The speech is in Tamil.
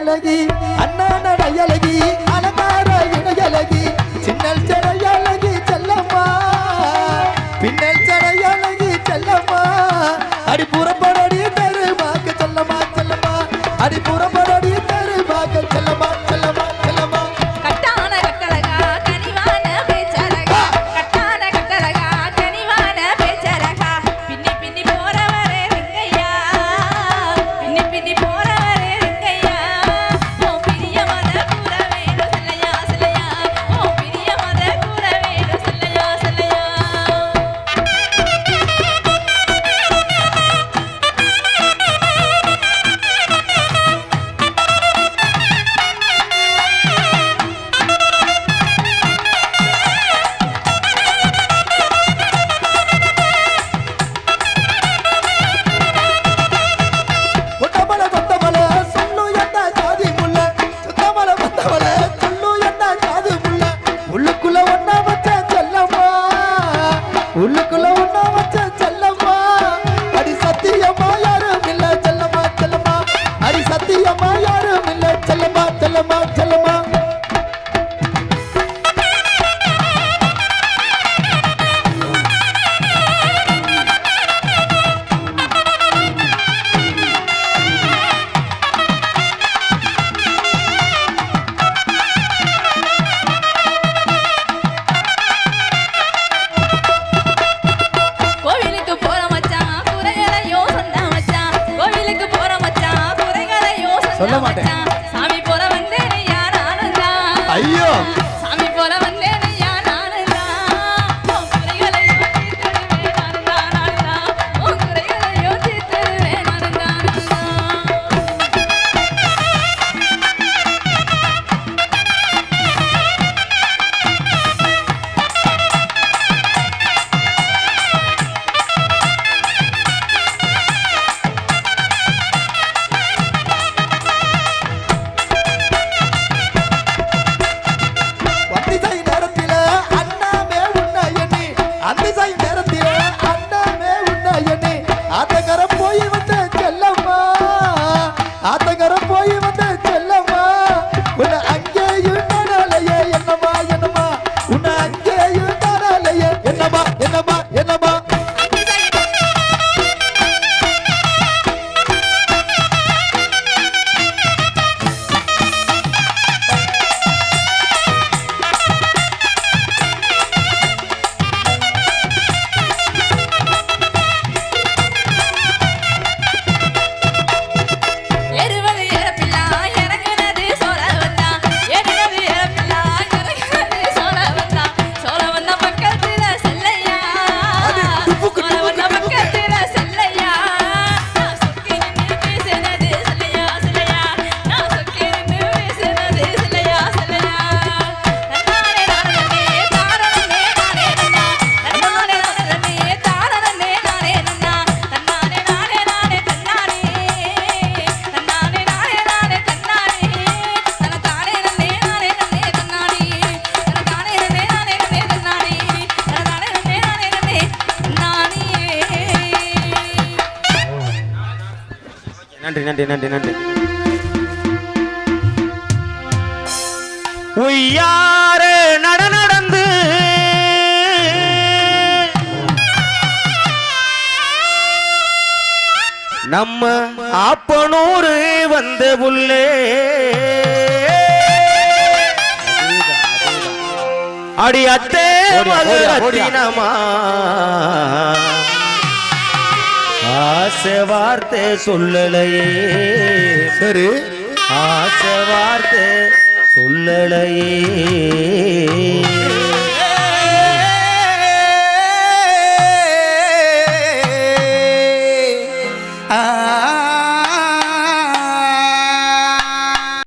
அழகி அண்ணா நடையழகி அலங்கார இணையழகி சின்னல் செடையழகி செல்லம்மா. பின்னல் செடையழகி செல்லம்மா. அடிப்பு உள்ளுக்குள்ள ஒன்னா வச்ச சொல்ல மாட்டேன். நன்றி நன்றி நன்றி நன்றி. உய்யாறு நட நடந்து. நம்ம ஆப்பனூர் வந்த புள்ளே அடி அத்தே மதுரத்தினமா ஆசை வார்த்தை சொல்லலையே. சரி. ஆசை வார்த்தை சொல்லலையே.